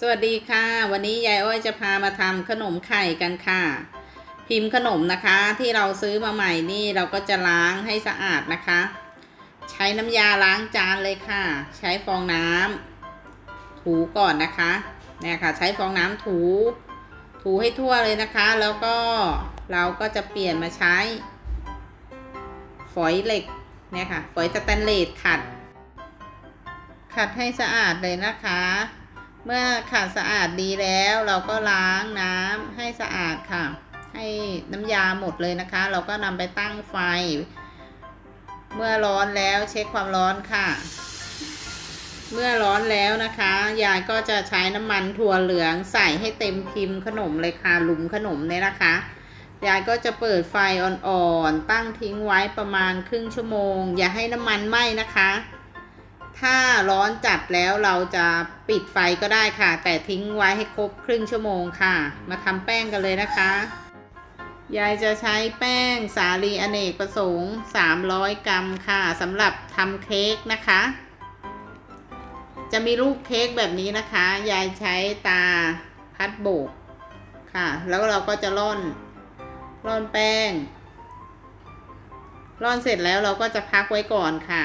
สวัสดีค่ะ วันนี้ยายอ้อยจะพามาทำขนมไข่กันค่ะ พิมพ์ขนมนะคะที่เราซื้อมาใหม่นี่เราก็จะล้างให้สะอาดนะคะ ใช้น้ำยาล้างจานเลยค่ะ ใช้ฟองน้ำถูก่อนนะคะเนี่ยค่ะ ใช้ฟองน้ำถู ถูให้ทั่วเลยนะคะ แล้วก็เราก็จะเปลี่ยนมาใช้ ฝอยเหล็กเนี่ยค่ะ ฝอยสแตนเลสขัด ขัดให้สะอาดเลยนะคะ เมื่อขัดสะอาดดีแล้วเราก็ล้างน้ำให้สะอาดค่ะ ให้น้ำยาหมดเลยนะคะ เราก็นำไปตั้งไฟ เมื่อร้อนแล้วเช็คความร้อนค่ะ เมื่อร้อนแล้วนะคะ ยายก็จะใช้น้ำมันถั่วเหลืองใส่ให้เต็มพิมพ์ขนมเลยค่ะหลุมขนมเนี่ยนะคะยายก็จะเปิดไฟอ่อนๆ ตั้งทิ้งไว้ประมาณครึ่งชั่วโมง อย่าให้น้ำมันไหม้นะคะ ถ้าร้อนจัดแล้วเราจะปิดไฟก็ได้ค่ะ แต่ทิ้งไว้ให้ครบครึ่งชั่วโมงค่ะ มาทำแป้งกันเลยนะคะ ยายจะใช้แป้งสาลีอเนกประสงค์ 300 กรัมค่ะสำหรับทำเค้กนะคะ จะมีรูปเค้กแบบนี้นะคะ ยายใช้ตาพัดโบกค่ะ แล้วเราก็จะร่อนร่อนแป้งร่อนเสร็จแล้วเราก็จะพักไว้ก่อนค่ะ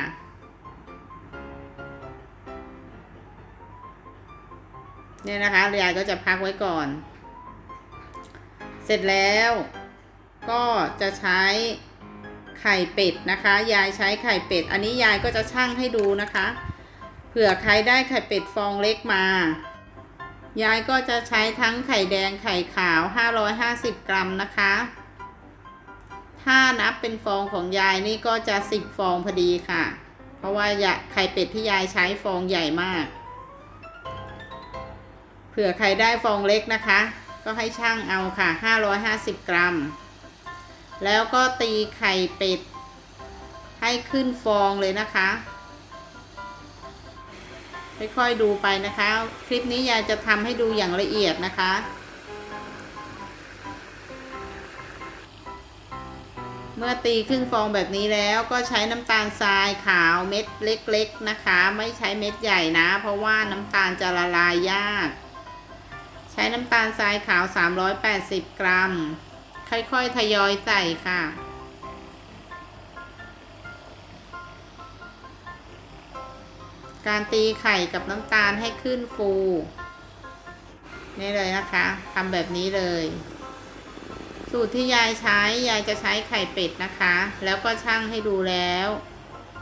เนี่ยนะคะยายก็จะพักไว้ก่อน เสร็จแล้วก็จะใช้ไข่เป็ดนะคะ ยายใช้ไข่เป็ด อันนี้ยายก็จะชั่งให้ดูนะคะ เผื่อใครได้ไข่เป็ดฟองเล็กมา ยายก็จะใช้ทั้งไข่แดงไข่ขาว 550 กรัมนะคะ ถ้านับเป็นฟองของยายนี่ก็จะ 10 ฟองพอดีค่ะ เพราะว่าไข่เป็ดที่ยายใช้ฟองใหญ่มาก เผื่อใครได้ฟองเล็กนะคะ ก็ให้ช่างเอาค่ะ 550 กรัม แล้วก็ตีไข่เป็ด ให้ขึ้นฟองเลยนะคะค่อยๆดูไปนะคะ คลิปนี้ยายจะทำให้ดูอย่างละเอียดนะคะ เมื่อตีขึ้นฟองแบบนี้แล้วก็ใช้น้ำตาลทรายขาวเม็ดเล็ก ๆ นะคะ ไม่ใช้เม็ดใหญ่นะ เพราะว่าน้ำตาลจะละลายยาก ใช้น้ำตาลทรายขาว 380 กรัม ค่อยๆ ทยอยใส่ค่ะ การตีไข่กับน้ำตาลให้ขึ้นฟู นี่เลยนะคะทำแบบนี้เลย สูตรที่ยายใช้ ยายจะใช้ไข่เป็ดนะคะ แล้วก็ช่างให้ดูแล้ว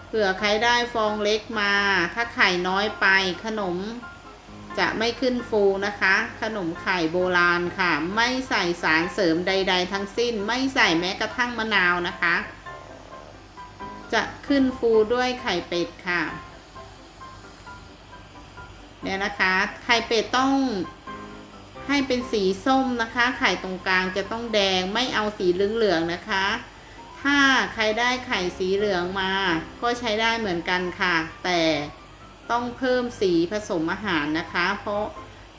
เผื่อใครได้ฟองเล็กมา ถ้าไข่น้อยไปขนม จะไม่ขึ้นฟูนะคะ ขนมไข่โบราณค่ะ ไม่ใส่สารเสริมใด ๆ ทั้งสิ้น ไม่ใส่แม้กระทั่งมะนาวนะคะ จะขึ้นฟูด้วยไข่เป็ดค่ะเนี่ยนะคะ ไข่เป็ดต้องให้เป็นสีส้มนะคะ ไข่ตรงกลางจะต้องแดงไม่เอาสีเหลืองๆนะคะ ถ้าใครได้ไข่สีเหลืองมา ก็ใช้ได้เหมือนกันค่ะ แต่ ต้องเพิ่มสีผสมอาหารนะคะ เพราะ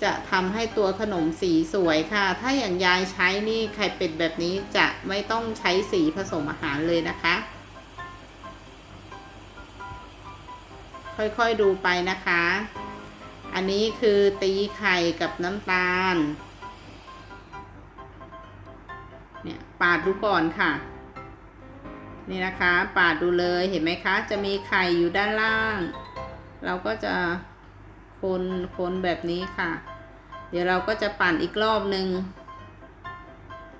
จะทำให้ตัวขนมสีสวยค่ะ ถ้าอย่างยายใช้นี่ไข่เป็ดแบบนี้จะไม่ต้องใช้สีผสมอาหารเลยนะคะ ค่อยๆดูไปนะคะ อันนี้คือตีไข่กับน้ำตาล เนี่ยปาดดูก่อนค่ะนี่นะคะ ปาดดูเลยเห็นไหมคะ จะมีไข่อยู่ด้านล่าง เราก็จะคนคนแบบนี้ค่ะ เดี๋ยวเราก็จะปั่นอีกรอบหนึ่ง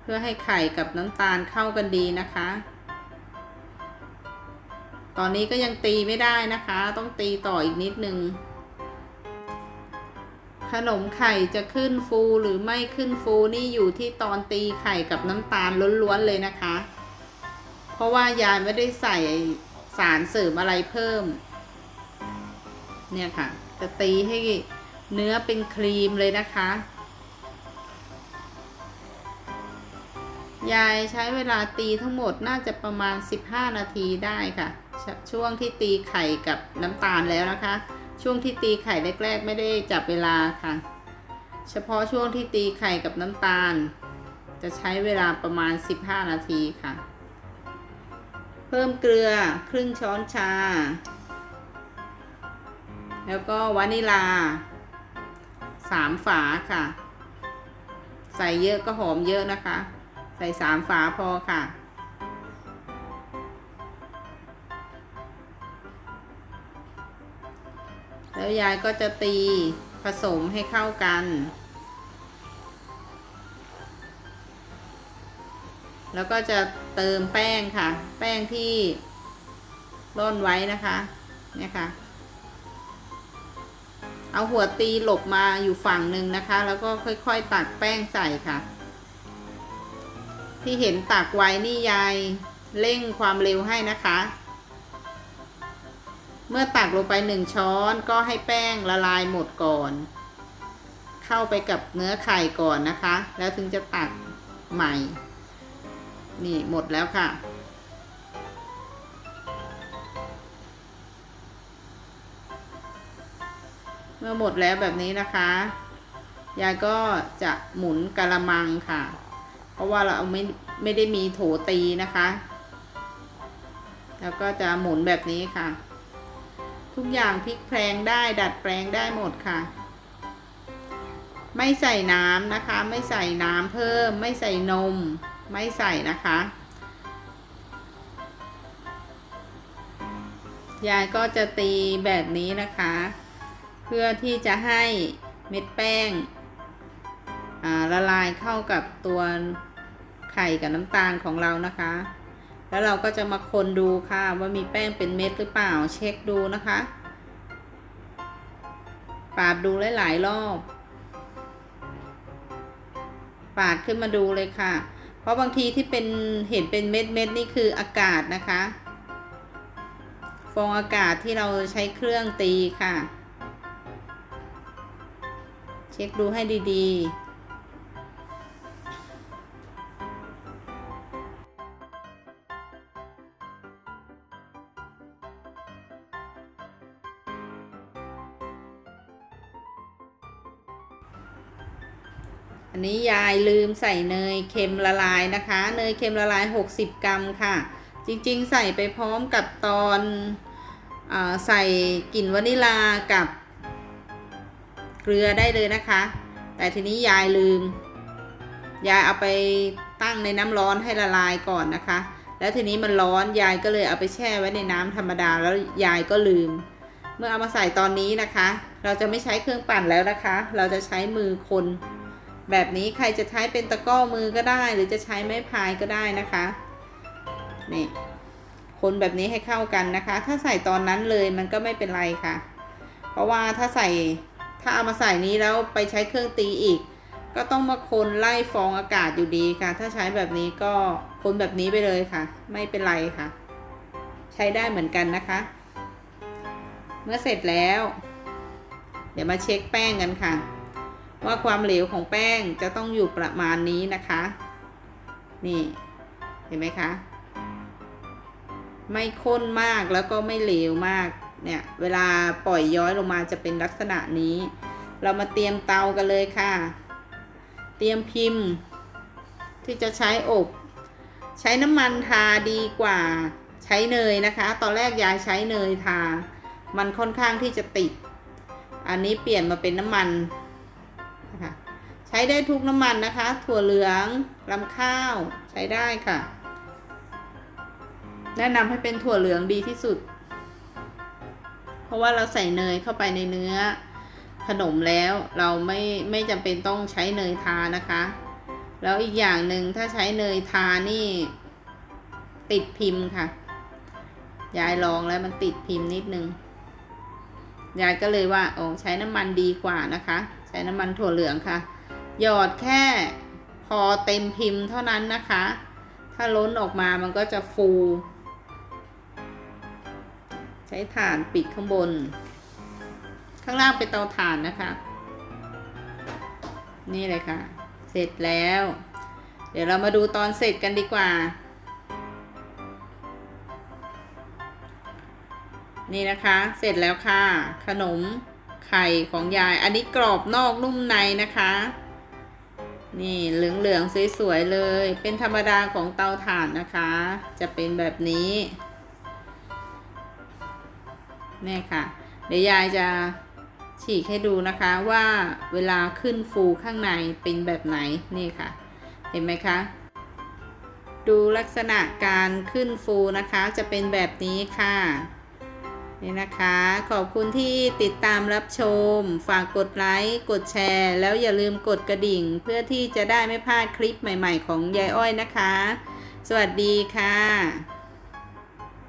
เพื่อให้ไข่กับน้ำตาลเข้ากันดีนะคะ ตอนนี้ก็ยังตีไม่ได้นะคะ ต้องตีต่ออีกนิดนึง ขนมไข่จะขึ้นฟูหรือไม่ขึ้นฟูนี่อยู่ที่ตอนตีไข่กับน้ำตาลล้วนๆเลยนะคะ เพราะว่ายายไม่ได้ใส่สารเสริมอะไรเพิ่ม เนี่ยค่ะ จะตีให้เนื้อเป็นครีมเลยนะคะ ยายใช้เวลาตีทั้งหมดน่าจะประมาณ 15 นาทีได้ค่ะชช่วงที่ตีไข่กับน้ำตาลแล้วนะคะ ช่วงที่ตีไข่แรกๆ ไม่ได้จับเวลาค่ะ เฉพาะช่วงที่ตีไข่กับน้ำตาล จะใช้เวลาประมาณ 15 นาทีค่ะ เพิ่มเกลือครึ่งช้อนชา แล้วก็วานิลาสามฝาค่ะ ใส่เยอะก็หอมเยอะนะคะ ใส่สามฝาพอค่ะ แล้วยายก็จะตีผสมให้เข้ากัน แล้วก็จะเติมแป้งค่ะ แป้งที่ร่อนไว้นะคะ เนี่ยค่ะ เอาหัวตีหลบมาอยู่ฝั่งหนึ่งนะคะ แล้วก็ค่อยๆตักแป้งใส่ค่ะ ที่เห็นตักไว้นี่ยายเร่งความเร็วให้นะคะ เมื่อตักลงไปหนึ่งช้อนก็ให้แป้งละลายหมดก่อน เข้าไปกับเนื้อไข่ก่อนนะคะ แล้วถึงจะตักใหม่ นี่หมดแล้วค่ะ เมื่อหมดแล้วแบบนี้นะคะ ยายก็จะหมุนกะละมังค่ะ เพราะว่าเราไม่ไม่ได้มีโถตีนะคะ แล้วก็จะหมุนแบบนี้ค่ะ ทุกอย่างพลิกแพลงได้ดัดแปลงได้หมดค่ะ ไม่ใส่น้ำนะคะ ไม่ใส่น้ำเพิ่ม ไม่ใส่นม ไม่ใส่นะคะยายก็จะตีแบบนี้นะคะ พื่อที่จะให้เม็ดแป้งละลายเข้ากับตัวไข่กับน้ำตาลของเรานะคะ แล้วเราก็จะมาคนดูค่ะว่ามีแป้งเป็นเม็ดหรือเปล่าเช็คดูนะคะปาดดูหลายๆรอบปาดขึ้นมาดูเลยค่ะ เพราะบางทีที่เป็นเห็นเป็นเม็ดเม็ดนี่คืออากาศนะคะ ฟองอากาศที่เราใช้เครื่องตีค่ะ ช็คดูให้ดีๆอันนี้ยายลืมใส่เนยเค็มละลายนะคะ เนยเค็มละลาย 60 กรัมค่ะ จริงๆ ใส่ไปพร้อมกับตอนอใส่กลิ่นวานิลากับ เกลือได้เลยนะคะ แต่ทีนี้ยายลืม ยายเอาไปตั้งในน้ำร้อนให้ละลายก่อนนะคะ แล้วทีนี้มันร้อนยายก็เลยเอาไปแช่ไว้ในน้ำธรรมดาแล้วยายก็ลืม เมื่อเอามาใส่ตอนนี้นะคะ เราจะไม่ใช้เครื่องปั่นแล้วนะคะ เราจะใช้มือคน แบบนี้ใครจะใช้เป็นตะก้อมือก็ได้ หรือจะใช้ไม้พายก็ได้นะคะนี่คนแบบนี้ให้เข้ากันนะคะ ถ้าใส่ตอนนั้นเลยมันก็ไม่เป็นไรค่ะ เพราะว่าถ้าใส่ ถ้าเอามาใส่นี้แล้วไปใช้เครื่องตีอีก ก็ต้องมาคนไล่ฟองอากาศอยู่ดีค่ะ ถ้าใช้แบบนี้ก็คนแบบนี้ไปเลยค่ะ ไม่เป็นไรค่ะ ใช้ได้เหมือนกันนะคะ เมื่อเสร็จแล้ว เดี๋ยวมาเช็คแป้งกันค่ะ ว่าความเหลวของแป้งจะต้องอยู่ประมาณนี้นะคะ นี่เห็นไหมคะ ไม่ข้นมากแล้วก็ไม่เหลวมาก เนี่ยเวลาปล่อยย้อยลงมาจะเป็นลักษณะนี้ เรามาเตรียมเตากันเลยค่ะ เตรียมพิมพ์ ที่จะใช้อบ ใช้น้ำมันทาดีกว่าใช้เนยนะคะ ตอนแรกยายใช้เนยทา มันค่อนข้างที่จะติด อันนี้เปลี่ยนมาเป็นน้ำมันนะคะใช้ได้ทุกน้ำมันนะคะ ถั่วเหลืองลำข้าวใช้ได้ค่ะ แนะนำให้เป็นถั่วเหลืองดีที่สุด เพราะว่าเราใส่เนยเข้าไปในเนื้อขนมแล้วเราไม่ไม่จำเป็นต้องใช้เนยทานะคะ แล้วอีกอย่างหนึ่งถ้าใช้เนยทานี่ ติดพิมพ์ค่ะ ยายลองแล้วมันติดพิมพ์นิดนึง ยายก็เลยว่าโอ้ใช้น้ำมันดีกว่านะคะ ใช้น้ำมันถั่วเหลืองค่ะ หยอดแค่พอเต็มพิมพ์เท่านั้นนะคะ ถ้าล้นออกมามันก็จะฟู ใช้ถ่านปิดข้างบน ข้างล่างเป็นเตาถ่านนะคะ นี่เลยค่ะ เสร็จแล้ว เดี๋ยวเรามาดูตอนเสร็จกันดีกว่า นี่นะคะ เสร็จแล้วค่ะ ขนมไข่ของยาย อันนี้กรอบนอกนุ่มในนะคะ นี่เหลืองๆสวยๆเลย เป็นธรรมดาของเตาถ่านนะคะ จะเป็นแบบนี้ นี่ค่ะ เดี๋ยวยายจะฉีกให้ดูนะคะว่าเวลาขึ้นฟูข้างในเป็นแบบไหนนี่ค่ะ เห็นไหมคะ ดูลักษณะการขึ้นฟูนะคะจะเป็นแบบนี้ค่ะนี่นะคะ ขอบคุณที่ติดตามรับชม ฝากกดไลค์ กดแชร์ แล้วอย่าลืมกดกระดิ่ง เพื่อที่จะได้ไม่พลาดคลิปใหม่ ๆ ของยายอ้อยนะคะ สวัสดีค่ะ